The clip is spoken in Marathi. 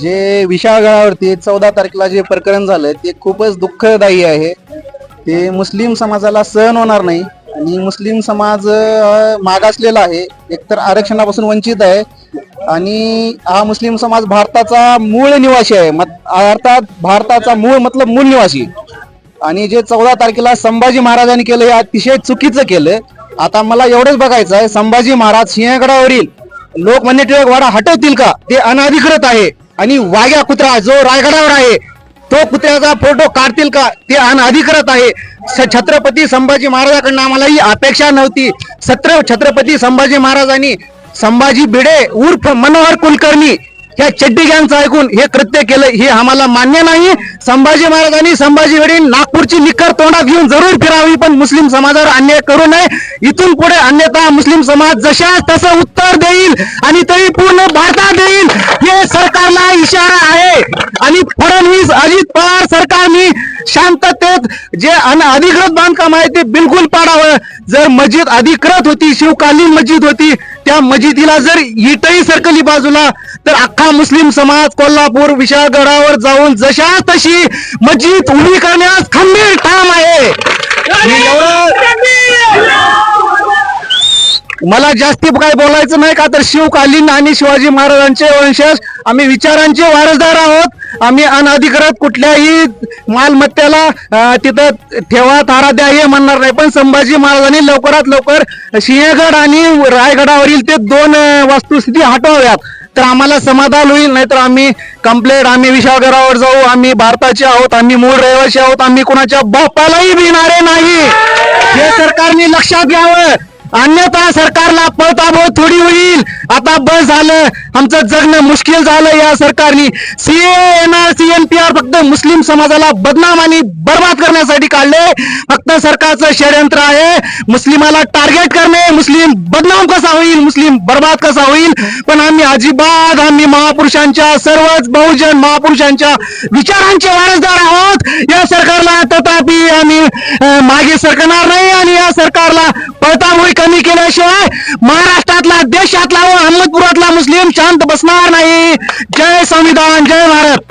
जे विशाळगडावरती चौदा तारखेला जे प्रकरण झालं ते खूपच दुःखदायी आहे. ते मुस्लिम समाजाला सहन होणार नाही आणि मुस्लिम समाज मागासलेला आहे. एकतर आरक्षणापासून वंचित आहे आणि हा मुस्लिम समाज भारताचा मूळ निवासी आहे. मत अर्थात भारताचा मूळ मतलब मूळ निवासी. आणि जे चौदा तारखेला संभाजी महाराजांनी केलं हे अतिशय चुकीचं केलं. आता मला एवढंच बघायचं आहे संभाजी महाराज सिंहगडावरील लोकमान्य टिळक वाडा हटवतील का? ते अनाधिकृत आहे. आणि वाघ्या कुत्रा जो रायगडावर आहे तो कुत्र्याचा फोटो काढतील का? ते अनधिकृत आहे. छत्रपती संभाजी महाराजांकडून आम्हाला ही अपेक्षा नव्हती. सत्र छत्रपती संभाजी महाराजांनी संभाजी भिडे उर्फ मनोहर कुलकर्णी या चड्डी गँगचं ऐकून हे कृत्य केलं. हे आम्हाला मान्य नाही. संभाजी महाराजांनी संभाजी भिडे नागपूरची निकर तोंडात घेऊन जरूर फिरावी पण मुस्लिम समाजावर अन्याय करू नये. इथून पुढे अन्यथा मुस्लिम समाज जशा तसं उत्तर देईल आणि तरी पूर्ण भारतात देईल हे सरकारला इशारा आहे आणि फडणवीस अजित पवार सरकारने शांततेत जे अन अधिकृत बांधकाम आहे ते बिलकुल पाडावं. जर मस्जिद अधिकृत होती शिवकालीन मस्जिद होती त्या मस्जिदीला जर इटही सरकली बाजूला तर अख्खा मुस्लिम समाज कोल्हापूर विशाळगडावर जाऊन जशा तशी मस्जिद उभी करण्यास खंबीर ठाम आहे. मला जास्ती काय बोलायचं नाही का? तर शिवकालीन आणि शिवाजी महाराजांचे वंशज आम्ही विचारांचे वारसदार आहोत. आम्ही अनधिकृत कुठल्याही मालमत्तेला तिथं ठेवा तारा द्या हे म्हणणार नाही. पण संभाजी महाराजांनी लवकरात लवकर सिंहगड आणि रायगडावरील ते दोन वास्तुस्थिती वस्तुस्थिती हटवाव्यात. तर आम्हाला समाधान होईल नाहीतर आम्ही कंप्लेंट आम्ही विशाळगडावर जाऊ आम्ही भारताचे आहोत आम्ही मूळ रहिवासी आहोत आम्ही कोणाच्या बापालाही भिणारे नाही. हे सरकारने लक्षात घ्यावं. अन्यथा सरकारला पळताबो थोडी होईल. आता बस झालं. आमचं जगणं मुश्किल झालं या सरकारने. सीए एनआर सीएनपीआर फक्त मुस्लिम समाजाला बदनाम आणि बर्बाद करण्यासाठी काढले. फक्त सरकारचं षडयंत्र आहे. मुस्लिमाला टार्गेट करणे. मुस्लिम बदनाम कसा होईल? मुस्लिम बर्बाद कसा होईल? पण आम्ही अजिबात आम्ही महापुरुषांच्या सर्वच बहुजन महापुरुषांच्या विचारांचे वारसदार आहोत. या सरकारला तथापि आम्ही मागे सरकणार नाही आणि या सरकारला पळतामुळे कमी केल्याशिवाय महाराष्ट्रातला देशातला व अहमदपुरातला मुस्लिम शांत बसणार नाही. जय संविधान जय भारत.